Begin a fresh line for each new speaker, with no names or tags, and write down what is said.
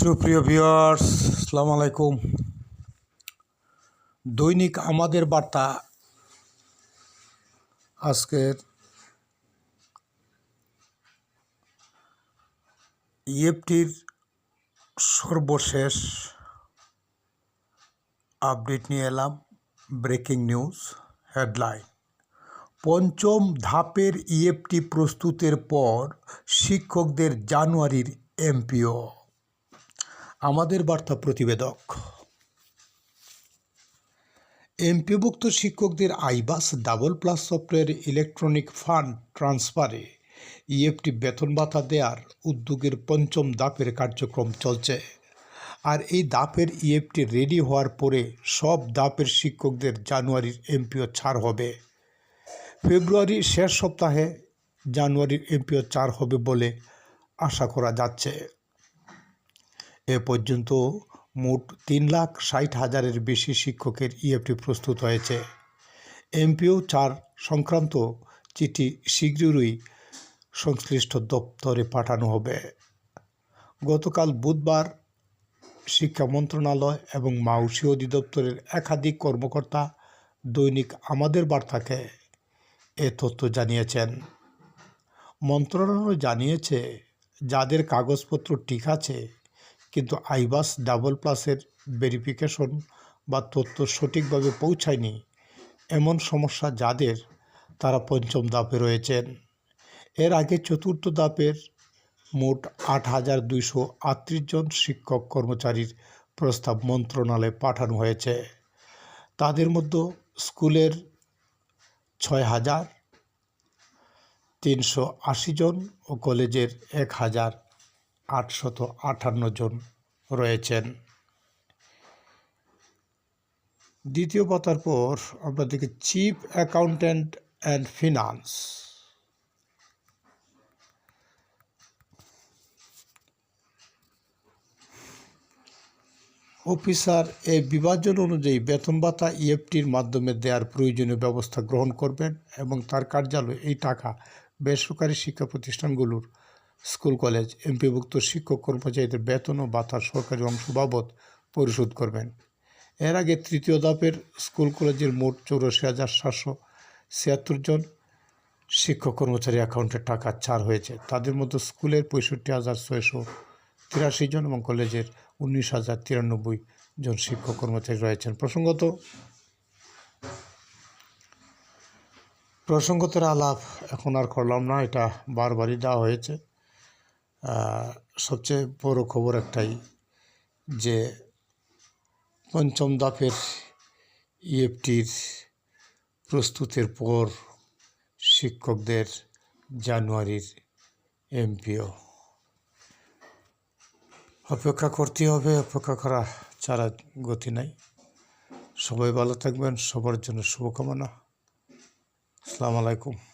সুপ্রিয় ভিউয়ার্স, আসসালামু আলাইকুম। দৈনিক আমাদের বার্তা। আজকের ইএফটির সর্বশেষ আপডেট নিয়ে এলাম, ব্রেকিং নিউজ, হেডলাইন। পঞ্চম ধাপের ইএফটি প্রস্তুতের পর শিক্ষকদের জানুয়ারির এমপিও। আমাদের বার্তা প্রতিবেদক। এমপিভুক্ত শিক্ষকদের iBAS double plus software electronic fund ট্রান্সফারে EFT বেতন ভাতা দেওয়ার উদ্যোগের পঞ্চম দাপের কার্যক্রম চলছে। আর এই ধাপের ইএফটি রেডি হওয়ার পরে সব দাপের শিক্ষকদের জানুয়ারির এমপিও ছাড় হবে। ফেব্রুয়ারির শেষ সপ্তাহে জানুয়ারির এমপিও চার হবে বলে আশা করা যাচ্ছে। এ পর্যন্ত মোট তিন লাখ ষাট হাজারের বেশি শিক্ষকের ইএফটি প্রস্তুত হয়েছে। এমপিও চার সংক্রান্ত চিঠি শীঘ্রই সংশ্লিষ্ট দপ্তরে পাঠানো হবে। গতকাল বুধবার শিক্ষা মন্ত্রণালয় এবং মাউসি অধিদপ্তরের একাধিক কর্মকর্তা দৈনিক আমাদের বার্তাকে এ তথ্য জানিয়েছেন। মন্ত্রণালয় জানিয়েছে, যাদের কাগজপত্র ঠিক আছে কিন্তু আইবাস ডাবল প্লাসের ভেরিফিকেশন বা তথ্য সঠিকভাবে পৌঁছায়নি। এমন সমস্যা যাদের, তারা পঞ্চম ধাপে রয়েছেন। এর আগে চতুর্থ ধাপের মোট আট হাজার দুইশো আটত্রিশ জন শিক্ষক কর্মচারীর প্রস্তাব মন্ত্রণালয়ে পাঠানো হয়েছে। তাদের মধ্যে স্কুলের ছয় হাজার তিনশো আশি জন ও কলেজের এক হাজার আটশত আটান্ন জন রয়েছেন। দ্বিতীয় পাতার পর আমরা দেখি chief accountant and finance officer এই বিভাজন অনুযায়ী বেতন ভাতা ইএফটির মাধ্যমে দেওয়ার প্রয়োজনীয় ব্যবস্থা গ্রহণ করবেন এবং তার কার্যালয় এই টাকা বেসরকারি শিক্ষা প্রতিষ্ঠানগুলোর স্কুল, কলেজ, এমপিভুক্ত শিক্ষক কর্মচারীদের বেতন ও ভাতার সরকারি অংশ বাবদ পরিশোধ করবেন। এর আগে তৃতীয় ধাপের স্কুল, কলেজের মোট চৌরাশি হাজার সাতশো ছিয়াত্তর জন শিক্ষক কর্মচারী অ্যাকাউন্টে টাকা ছাড় হয়েছে। তাদের মধ্যে স্কুলের পঁয়ষট্টি হাজার ছয়শো তিরাশি জন এবং কলেজের উনিশ হাজার তিরানব্বই জন শিক্ষক কর্মচারী রয়েছেন। প্রসঙ্গত, প্রসঙ্গতের আলাপ এখন আর করলাম না, এটা বারবারই দেওয়া হয়েছে। সবচেয়ে বড় খবর একটাই যে পঞ্চম ধাপের ইএফটির প্রস্তুতের পর শিক্ষকদের জানুয়ারির এমপিও। অপেক্ষা করতে হবে, অপেক্ষা করা ছাড়া গতি নাই। সবাই ভালো থাকবেন, সবার জন্য শুভকামনা। আসসালামু আলাইকুম।